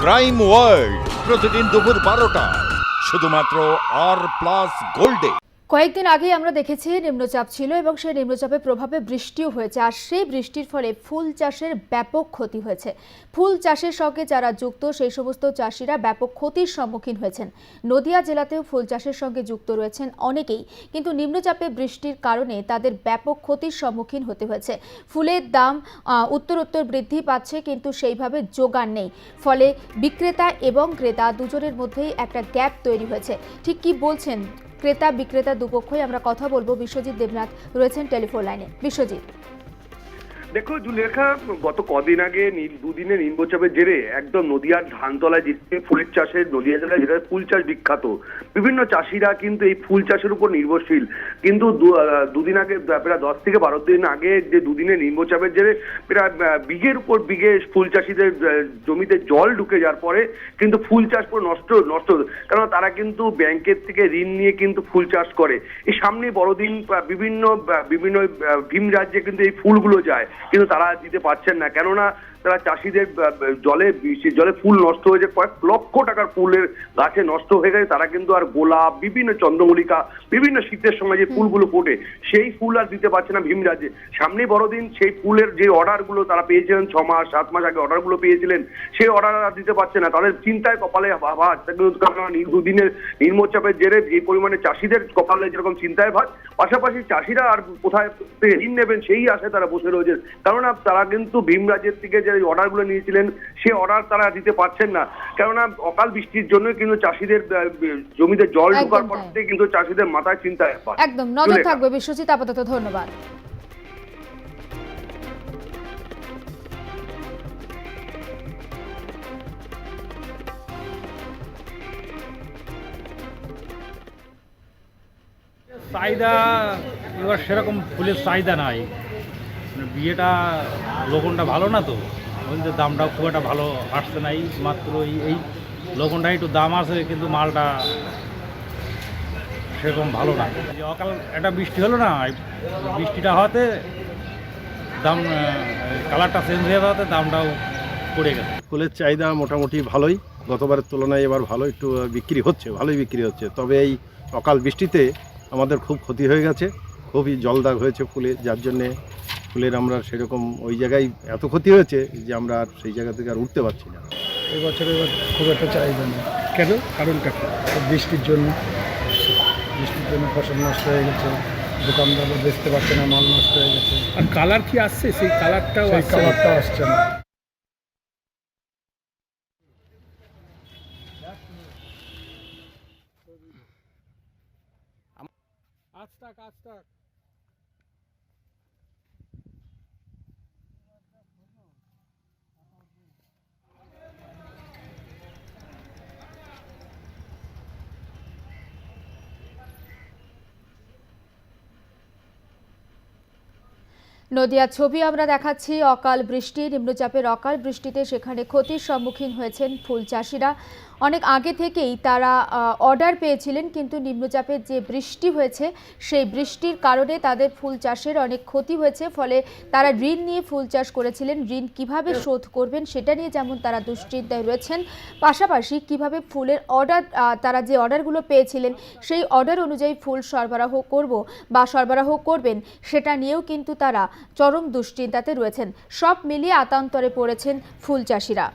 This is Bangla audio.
ক্রাইম ওয়ার্ল্ড প্রতিদিন দুপুর বারোটা শুধুমাত্র আর প্লাস গোল্ডে কয়েকদিন আগে আমরা দেখেছি নিম্নচাপ ছিল এবং সেই নিম্নচাপের প্রভাবে বৃষ্টিও হয়েছে। আর সেই বৃষ্টির ফলে ফুল চাষের ব্যাপক ক্ষতি হয়েছে। ফুল চাষের সঙ্গে যারা যুক্ত, সেই সমস্ত চাষিরা ব্যাপক ক্ষতির সম্মুখীন হয়েছেন। নদিয়া জেলাতেও ফুল চাষের সঙ্গে যুক্ত রয়েছেন অনেকেই। কিন্তু নিম্নচাপে বৃষ্টির কারণে তাদের ব্যাপক ক্ষতির সম্মুখীন হতে হয়েছে। ফুলের দাম উত্তরোত্তর বৃদ্ধি পাচ্ছে, কিন্তু সেইভাবে যোগান নেই। ফলে বিক্রেতা এবং ক্রেতা দুজনের মধ্যেই একটা গ্যাপ তৈরি হয়েছে। ঠিক কি বলছেন ক্রেতা বিক্রেতা দুপক্ষই আমরা কথা বলব। বিশ্বজিৎ দেবনাথ রয়েছেন টেলিফোন লাইনে। বিশ্বজিৎ। দেখো জুলেখা গত কদিন আগে দুদিনে নিম্নচাপের জেরে একদম নদিয়ার ধানতলায় যেতে, ফুলের চাষের নদিয়া জেলায় যেটা ফুল চাষ বিখ্যাত। বিভিন্ন চাষিরা কিন্তু এই ফুল চাষের উপর নির্ভরশীল। কিন্তু দুদিন আগে প্রায় দশ থেকে বারো দিন আগে যে দুদিনে নিম্নচাপের জেরে প্রায় বিঘের উপর বিঘে ফুল চাষিদের জমিতে জল ঢুকে যাওয়ার পরে কিন্তু ফুল চাষ পুরো নষ্ট নষ্ট কারণ তারা কিন্তু ব্যাংকের থেকে ঋণ নিয়ে কিন্তু ফুল চাষ করে। এই সামনে বড়দিন বিভিন্ন বিভিন্ন ভিন রাজ্যে কিন্তু এই ফুলগুলো যায়। কিন্তু তারা দিতে পারছেন না। কেননা তারা চাষিদের জলে জলে ফুল নষ্ট হয়েছে কয়েক লক্ষ টাকার ফুলের গাছে নষ্ট হয়ে গেছে। তারা কিন্তু আর গোলাপ বিভিন্ন চন্দ্রমল্লিকা বিভিন্ন শীতের সময় যে ফুলগুলো ফোটে সেই ফুল আর দিতে পারছে না ভীম রাজ্যে সামনে বড়দিন সেই ফুলের যে অর্ডারগুলো তারা পেয়েছিলেন ছ মাস সাত মাস আগে অর্ডারগুলো পেয়েছিলেন সেই অর্ডার আর দিতে পারছে না। তাদের চিন্তায় কপালে ভাত কারণ দুদিনের নির্মচাপের জেরে এই পরিমাণে চাষিদের কপালে যেরকম চিন্তায় ভাত পাশাপাশি চাষিরা আর কোথায় ঋণ নেবেন সেই আশায় তারা বসে রয়েছেন কেননা তারা কিন্তু ভীম রাজ্যের থেকে যে অর্ডারগুলো নিয়েছিলেন সেই অর্ডার তারা দিতে পারছেন না। কেননা অকাল বৃষ্টির জন্য কিন্তু চাষিদের জমিতে জল ঢোকার পর থেকে কিন্তু চাষিদের মাথায় চিন্তায় ভাত। একদম নজর থাকবে বিশ্বজিৎ আপাতত ধন্যবাদ। চাহিদা এবার সেরকম ফুলের চাহিদা নাই। বিয়েটা লোকনটা ভালো না তো? যে দামটা খুব একটা ভালো আসছে না, এই মাত্র এই এই লোকনটা একটু দাম আছে, কিন্তু মালটা সেরকম ভালো না। যে অকাল একটা বৃষ্টি হলো না বৃষ্টিটা হওয়াতে দাম কালারটা চেঞ্জ হয়ে যাওয়াতে দামটাও পড়ে গেছে। ফুলের চাহিদা মোটামুটি ভালোই, গতবারের তুলনায় এবার ভালো, একটু বিক্রি হচ্ছে, ভালোই বিক্রি হচ্ছে। তবে এই অকাল বৃষ্টিতে আমাদের খুব ক্ষতি হয়ে গেছে, খুবই জলদাগ হয়েছে ফুলে, যার জন্যে ফুলের আমরা সেরকম ওই জায়গায় এত ক্ষতি হয়েছে যে আমরা আর সেই জায়গা থেকে আর উঠতে পারছি না। এবছর এবার খুব একটা চাহিদা নেই। কেন? কারণটা কি বৃষ্টির জন্য বৃষ্টির জন্য ফসল নষ্ট হয়ে গেছে দোকানদারও বেচতে পারছে না মাল নষ্ট হয়ে গেছে। আর কালার কি আসছে? সেই কালারটাও সেই আসছে না। খাবারটাও আসছে না। আজটাক নদিয়ার ছবি আমরা দেখাচ্ছি, অকাল বৃষ্টি, নিম্নচাপের অকাল বৃষ্টিতে সেখানে ক্ষতির সম্মুখীন হয়েছেন ফুল চাষিরা। অনেক আগে থেকেই তারা অর্ডার পেয়েছিলেন, কিন্তু নিম্নচাপের যে বৃষ্টি হয়েছে, সেই বৃষ্টির কারণে তাদের ফুল চাষের অনেক ক্ষতি হয়েছে, ফলে তারা ঋণ নিয়ে ফুল চাষ করেছিলেন। ঋণ কীভাবে শোধ করবেন সেটা নিয়ে যেমন তারা দুশ্চিন্তায় রয়েছেন, পাশাপাশি কীভাবে ফুলের অর্ডার তারা যে অর্ডারগুলো পেয়েছিলেন, সেই অর্ডার অনুযায়ী ফুল সরবরাহ করব বা সরবরাহ করবেন, সেটা নিয়েও কিন্তু তারা চরম দুশ্চিন্তাতে রয়েছেন। সব মিলিয়ে আতান্তরে পড়েছেন ফুল চাষিরা।